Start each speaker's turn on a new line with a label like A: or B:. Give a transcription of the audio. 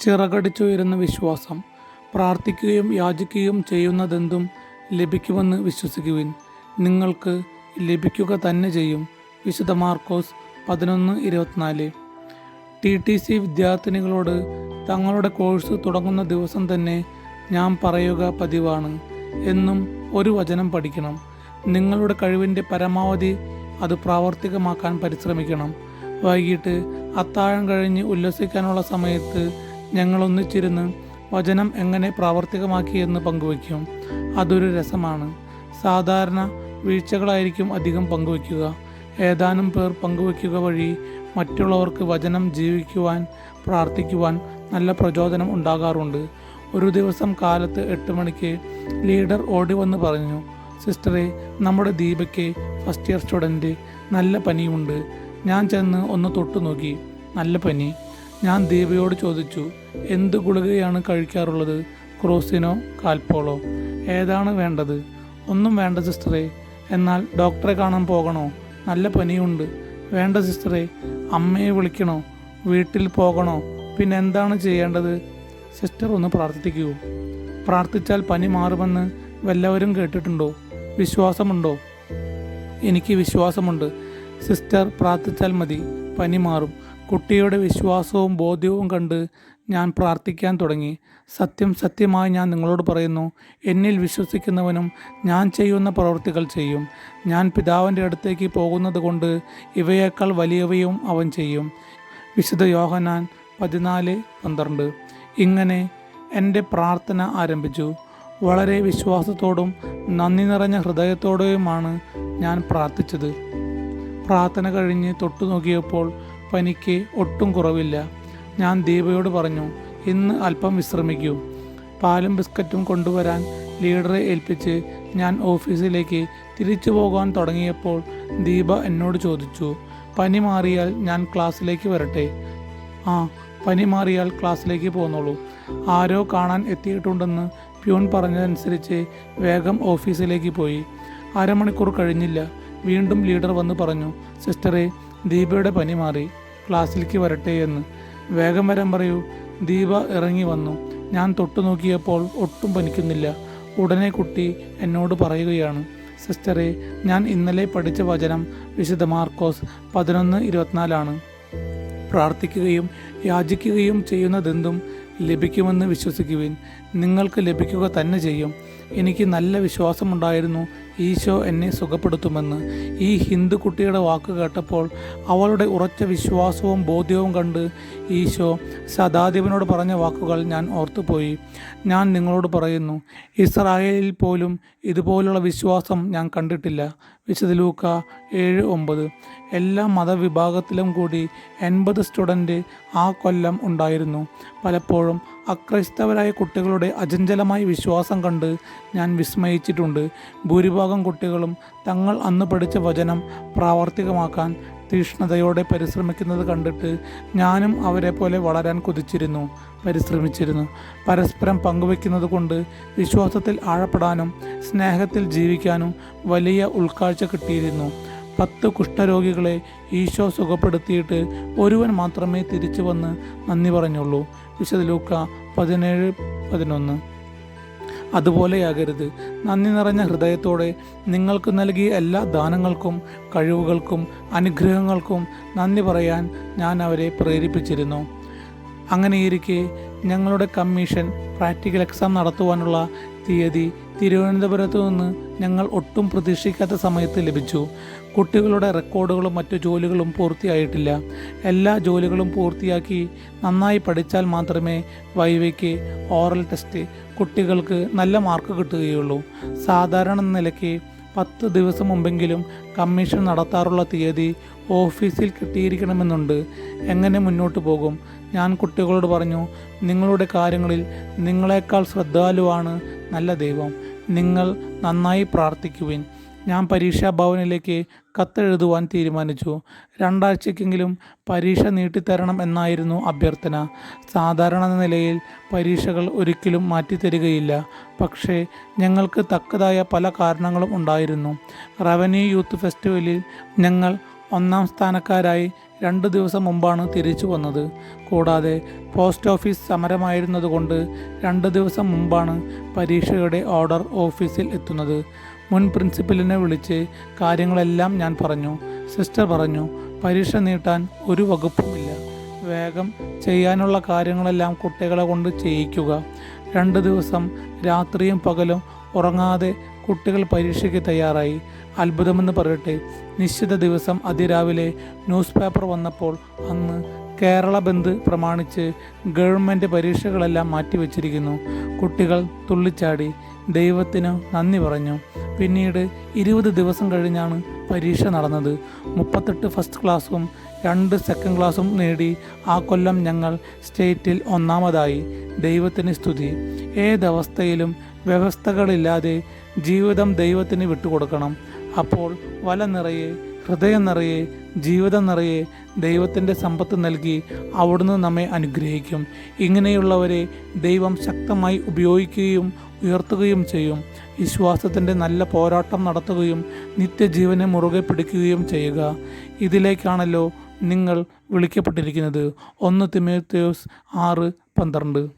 A: ചിറകടിച്ചുയരുന്ന വിശ്വാസം പ്രാർത്ഥിക്കുകയും യാചിക്കുകയും ചെയ്യുന്നതെന്തും ലഭിക്കുമെന്ന് വിശ്വസിക്കുവിൻ. നിങ്ങൾക്ക് ലഭിക്കുക തന്നെ ചെയ്യും. വിശുദ്ധ മാർക്കോസ് പതിനൊന്ന് ഇരുപത്തിനാല്. ടി ടി സി വിദ്യാർത്ഥിനികളോട് തങ്ങളുടെ കോഴ്സ് തുടങ്ങുന്ന ദിവസം തന്നെ ഞാൻ പറയുക പതിവാണ്. എന്നും ഒരു വചനം പഠിക്കണം. നിങ്ങളുടെ കഴിവിന്റെ പരമാവധി അത് പ്രാവർത്തികമാക്കാൻ പരിശ്രമിക്കണം. വൈകിട്ട് അത്താഴം കഴിഞ്ഞ് ഉല്ലസിക്കാനുള്ള സമയത്ത് ഞങ്ങൾ ഒന്നിച്ചിരുന്ന് വചനം എങ്ങനെ പ്രാവർത്തികമാക്കി എന്ന് പങ്കുവയ്ക്കും. അതൊരു രസമാണ്. സാധാരണ വീഴ്ചകളായിരിക്കും അധികം പങ്കുവയ്ക്കുക. ഏതാനും പേർ പങ്കുവയ്ക്കുക വഴി മറ്റുള്ളവർക്ക് വചനം ജീവിക്കുവാൻ പ്രാർത്ഥിക്കുവാൻ നല്ല പ്രചോദനം ഉണ്ടാകാറുണ്ട്. ഒരു ദിവസം കാലത്ത് എട്ട് മണിക്ക് ലീഡർ ഓടി വന്ന് പറഞ്ഞു സിസ്റ്ററെ നമ്മുടെ ദീപയ്ക്ക് ഫസ്റ്റ് ഇയർ സ്റ്റുഡന്റ് നല്ല പനിയുണ്ട്. ഞാൻ ചെന്ന് ഒന്ന് തൊട്ടു നോക്കി നല്ല പനി. ഞാൻ ദീപയോട് ചോദിച്ചു എന്ത് ഗുളികയാണ് കഴിക്കാറുള്ളത്? ക്രോസിനോ കാൽപോളോ? ഏതാണ് വേണ്ടത്? ഒന്നും വേണ്ട സിസ്റ്ററേ. എന്നാൽ ഡോക്ടറെ കാണാൻ പോകണോ? നല്ല പനിയുണ്ട്. വേണ്ട സിസ്റ്ററേ. അമ്മയെ വിളിക്കണോ? വീട്ടിൽ പോകണോ? പിന്നെ എന്താണ് ചെയ്യേണ്ടത്? സിസ്റ്റർ ഒന്ന് പ്രാർത്ഥിക്കൂ. പ്രാർത്ഥിച്ചാൽ പനി മാറുമെന്ന് വല്ലവരും കേട്ടിട്ടുണ്ടോ? വിശ്വാസമുണ്ടോ? എനിക്ക് വിശ്വാസമുണ്ട്. സിസ്റ്റർ പ്രാർത്ഥിച്ചാൽ മതി. പനി മാറും. കുട്ടിയുടെ വിശ്വാസവും ബോധ്യവും കണ്ട് ഞാൻ പ്രാർത്ഥിക്കാൻ തുടങ്ങി. സത്യം സത്യമായി ഞാൻ നിങ്ങളോട് പറയുന്നു എന്നിൽ വിശ്വസിക്കുന്നവനും ഞാൻ ചെയ്യുന്ന പ്രവൃത്തികൾ ചെയ്യും. ഞാൻ പിതാവിന്റെ അടുത്തേക്ക് പോകുന്നത് കൊണ്ട് ഇവയേക്കാൾ വലിയവയും അവൻ ചെയ്യും. വിശുദ്ധ യോഹനാൻ പതിനാല് പന്ത്രണ്ട്. ഇങ്ങനെ എന്റെ പ്രാർത്ഥന ആരംഭിച്ചു. വളരെ വിശ്വാസത്തോടും നന്ദി നിറഞ്ഞ ഹൃദയത്തോടെയുമാണ് ഞാൻ പ്രാർത്ഥിച്ചത്. പ്രാർത്ഥന കഴിഞ്ഞ് തൊട്ടു നോക്കിയപ്പോൾ പനിക്ക് ഒട്ടും കുറവില്ല. ഞാൻ ദീപയോട് പറഞ്ഞു ഇന്ന് അല്പം വിശ്രമിക്കൂ. പാലും ബിസ്ക്കറ്റും കൊണ്ടുവരാൻ ലീഡറെ ഏൽപ്പിച്ച് ഞാൻ ഓഫീസിലേക്ക് തിരിച്ചു പോകാൻ തുടങ്ങിയപ്പോൾ ദീപ എന്നോട് ചോദിച്ചു പനി മാറിയാൽ ഞാൻ ക്ലാസ്സിലേക്ക് വരട്ടെ? ആ പനി മാറിയാൽ ക്ലാസ്സിലേക്ക് പോന്നോളൂ. ആരോ കാണാൻ എത്തിയിട്ടുണ്ടെന്ന് പ്യൂൺ പറഞ്ഞതനുസരിച്ച് വേഗം ഓഫീസിലേക്ക് പോയി. അരമണിക്കൂർ കഴിഞ്ഞില്ല. വീണ്ടും ലീഡർ വന്ന് പറഞ്ഞു സിസ്റ്ററെ ദീപയുടെ പനി മാറി. ക്ലാസ്സിലേക്ക് വരട്ടെ എന്ന്. വേഗം വരാൻ പറയൂ. ദീപ ഇറങ്ങി വന്നു. ഞാൻ തൊട്ടു നോക്കിയപ്പോൾ ഒട്ടും പനിക്കുന്നില്ല. ഉടനെ കുട്ടി എന്നോട് പറയുകയാണ്. സിസ്റ്ററെ ഞാൻ ഇന്നലെ പഠിച്ച വചനം വിശുദ്ധ മാർക്കോസ് പതിനൊന്ന് ഇരുപത്തിനാലാണ്. പ്രാർത്ഥിക്കുകയും യാചിക്കുകയും ചെയ്യുന്നതെന്തും ലഭിക്കുമെന്ന് വിശ്വസിക്കുവിൻ. നിങ്ങൾക്ക് ലഭിക്കുക തന്നെ ചെയ്യും. എനിക്ക് നല്ല വിശ്വാസമുണ്ടായിരുന്നു. ഈശോ എന്നെ സുഖപ്പെടുത്തുമെന്ന്. ഈ ഹിന്ദു കുട്ടിയുടെ വാക്ക് കേട്ടപ്പോൾ അവളുടെ ഉറച്ച വിശ്വാസവും ബോധ്യവും കണ്ട് ഈശോ സദാദേവനോട് പറഞ്ഞ വാക്കുകൾ ഞാൻ ഓർത്തുപോയി. ഞാൻ നിങ്ങളോട് പറയുന്നു ഇസ്രായേലിൽ പോലും ഇതുപോലുള്ള വിശ്വാസം ഞാൻ കണ്ടിട്ടില്ല. വിശുദ്ധ ലൂക്ക ഏഴ് ഒമ്പത്. എല്ലാ മതവിഭാഗത്തിലും കൂടി എൺപത് സ്റ്റുഡന്റ് ആ കൊല്ലം ഉണ്ടായിരുന്നു. പലപ്പോഴും അക്രൈസ്തവരായ കുട്ടികളുടെ അചഞ്ചലമായ വിശ്വാസം കണ്ട് ഞാൻ വിസ്മയിച്ചിട്ടുണ്ട്. ഭൂരിഭാഗം കുട്ടികളും തങ്ങൾ അന്ന് പഠിച്ച വചനം പ്രാവർത്തികമാക്കാൻ തീഷ്ണതയോടെ പരിശ്രമിക്കുന്നത് കണ്ടിട്ട് ഞാനും അവരെ പോലെ വളരാൻ കൊതിച്ചിരുന്നു പരിശ്രമിച്ചിരുന്നു. പരസ്പരം പങ്കുവെക്കുന്നത് കൊണ്ട് വിശ്വാസത്തിൽ ആഴപ്പെടാനും സ്നേഹത്തിൽ ജീവിക്കാനും വലിയ ഉൾക്കാഴ്ച കിട്ടിയിരുന്നു. പത്ത് കുഷ്ഠരോഗികളെ ഈശോ സുഖപ്പെടുത്തിയിട്ട് ഒരുവൻ മാത്രമേ തിരിച്ചു വന്ന് നന്ദി പറഞ്ഞുള്ളൂ. വിശദ ലൂക്ക പതിനേഴ് പതിനൊന്ന്. അതുപോലെയാകരുത്. നന്ദി നിറഞ്ഞ ഹൃദയത്തോടെ നിങ്ങൾക്ക് നൽകിയ എല്ലാ ദാനങ്ങൾക്കും കഴിവുകൾക്കും അനുഗ്രഹങ്ങൾക്കും നന്ദി പറയാൻ ഞാൻ അവരെ പ്രേരിപ്പിച്ചിരുന്നു. അങ്ങനെയിരിക്കെ ഞങ്ങളുടെ കമ്മീഷൻ പ്രാക്ടിക്കൽ എക്സാം നടത്തുവാനുള്ള തീയതി തിരുവനന്തപുരത്തു നിന്ന് ഞങ്ങൾ ഒട്ടും പ്രതീക്ഷിക്കാത്ത സമയത്ത് ലഭിച്ചു. കുട്ടികളുടെ റെക്കോർഡുകളും മറ്റു ജോലികളും പൂർത്തിയായിട്ടില്ല. എല്ലാ ജോലികളും പൂർത്തിയാക്കി നന്നായി പഠിച്ചാൽ മാത്രമേ വൈവയ്ക്ക് ഓറൽ ടെസ്റ്റ് കുട്ടികൾക്ക് നല്ല മാർക്ക് കിട്ടുകയുള്ളൂ. സാധാരണ നിലയ്ക്ക് പത്ത് ദിവസം മുമ്പെങ്കിലും കമ്മീഷൻ നടത്താറുള്ള തീയതി ഓഫീസിൽ കിട്ടിയിരിക്കണമെന്നുണ്ട്. എങ്ങനെ മുന്നോട്ട് പോകും? ഞാൻ കുട്ടികളോട് പറഞ്ഞു നിങ്ങളുടെ കാര്യങ്ങളിൽ നിങ്ങളെക്കാൾ ശ്രദ്ധാലുവാണ് നല്ല ദൈവം നിങ്ങൾ നന്നായി പ്രാർത്ഥിക്കുവിൻ. ഞാൻ പരീക്ഷാ ഭവനിലേക്ക് കത്തെഴുതുവാൻ തീരുമാനിച്ചു. രണ്ടാഴ്ചയ്ക്കെങ്കിലും പരീക്ഷ നീട്ടിത്തരണം എന്നായിരുന്നു അഭ്യർത്ഥന. സാധാരണ നിലയിൽ പരീക്ഷകൾ ഒരിക്കലും മാറ്റിത്തരികയില്ല. പക്ഷേ ഞങ്ങൾക്ക് തക്കതായ പല കാരണങ്ങളും ഉണ്ടായിരുന്നു. റവന്യൂ യൂത്ത് ഫെസ്റ്റിവലിൽ ഞങ്ങൾ ഒന്നാം സ്ഥാനക്കാരായി രണ്ട് ദിവസം മുമ്പാണ് തിരിച്ചു വന്നത്. കൂടാതെ പോസ്റ്റ് ഓഫീസ് സമരമായിരുന്നതുകൊണ്ട് രണ്ട് ദിവസം മുമ്പാണ് പരീക്ഷയുടെ ഓർഡർ ഓഫീസിൽ എത്തുന്നത്. മുൻ പ്രിൻസിപ്പലിനെ വിളിച്ച് കാര്യങ്ങളെല്ലാം ഞാൻ പറഞ്ഞു. സിസ്റ്റർ പറഞ്ഞു പരീക്ഷ നീട്ടാൻ ഒരു വകുപ്പുമില്ല. വേഗം ചെയ്യാനുള്ള കാര്യങ്ങളെല്ലാം കുട്ടികളെ കൊണ്ട് ചെയ്യിക്കുക. രണ്ട് ദിവസം രാത്രിയും പകലും ഉറങ്ങാതെ കുട്ടികൾ പരീക്ഷയ്ക്ക് തയ്യാറായി. അത്ഭുതമെന്ന് പറയട്ടെ നിശ്ചിത ദിവസം അതിരാവിലെ ന്യൂസ് പേപ്പർ വന്നപ്പോൾ അന്ന് കേരള ബന്ദ് പ്രമാണിച്ച് ഗവൺമെന്റ് പരീക്ഷകളെല്ലാം മാറ്റിവെച്ചിരിക്കുന്നു. കുട്ടികൾ തുള്ളിച്ചാടി ദൈവത്തിന് നന്ദി പറഞ്ഞു. പിന്നീട് ഇരുപത് ദിവസം കഴിഞ്ഞാണ് പരീക്ഷ നടന്നത്. മുപ്പത്തെട്ട് ഫസ്റ്റ് ക്ലാസ്സും രണ്ട് സെക്കൻഡ് ക്ലാസ്സും നേടി ആ കൊല്ലം ഞങ്ങൾ സ്റ്റേറ്റിൽ ഒന്നാമതായി. ദൈവത്തിന് സ്തുതി. ഏതവസ്ഥയിലും വ്യവസ്ഥകളില്ലാതെ ജീവിതം ദൈവത്തിന് വിട്ടുകൊടുക്കണം. അപ്പോൾ വല നിറയെ ഹൃദയം നിറയെ ജീവിതം നിറയെ ദൈവത്തിന്റെ സമ്പത്ത് നൽകി അവിടുന്ന് നമ്മെ അനുഗ്രഹിക്കും. ഇങ്ങനെയുള്ളവരെ ദൈവം ശക്തമായി ഉപയോഗിക്കുകയും ഉയർത്തുകയും ചെയ്യും. വിശ്വാസത്തിന്റെ നല്ല പോരാട്ടം നടത്തുകയും നിത്യജീവനെ മുറുകെ പിടിക്കുകയും ചെയ്യുക. ഇതിലേക്കാണല്ലോ നിങ്ങൾ വിളിക്കപ്പെട്ടിരിക്കുന്നത്. ഒന്ന് തിമേത്യോസ് ആറ് പന്ത്രണ്ട്.